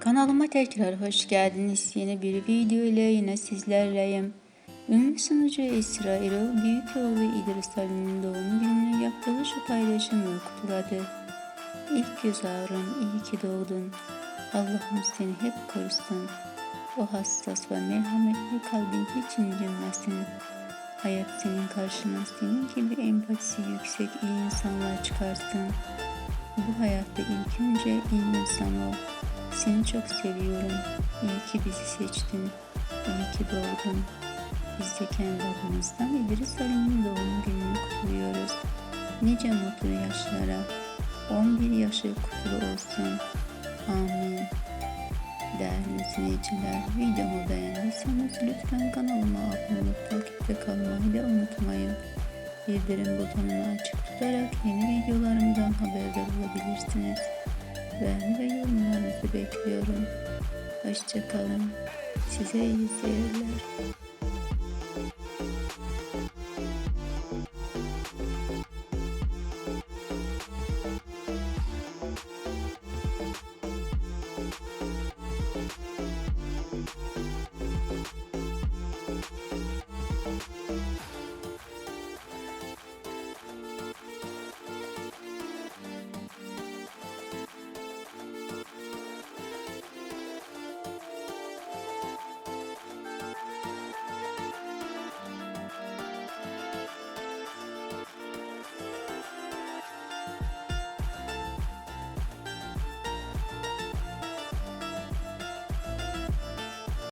Kanalıma tekrar hoş geldiniz. Yeni bir video ile yine sizlerleyim. Ünlü sunucu Esra Erol, büyük oğlu İdris Ali'nin doğum gününü yaptığı şu paylaşımla kutladı. İlk göz ağrım, iyi ki doğdun. Allah'ım seni hep korusun. O hassas ve merhametli kalbin hiç incinmesin. Hayat senin karşına senin gibi empatisi yüksek iyi insanlar çıkarsın. Bu hayatta ilk önce iyi insan ol. Seni çok seviyorum. İyi ki bizi seçtin. İyi ki doğdun. Biz de kendi adımızdan İdris Ali'nin doğum gününü kutluyoruz. Nice mutlu yaşlara. 11 yaşı kutlu olsun. Amin. Değerli izleyiciler, videomu beğendiyseniz lütfen kanalıma abone olup takipte kalmayı da unutmayın. Bildirim butonunu açık tutarak yeni videolarımdan haberdar olabilirsiniz. Beğeni ve yorumlarınızı yorumlarınızı bekliyorum. Hoşçakalın. Size iyi seyirler.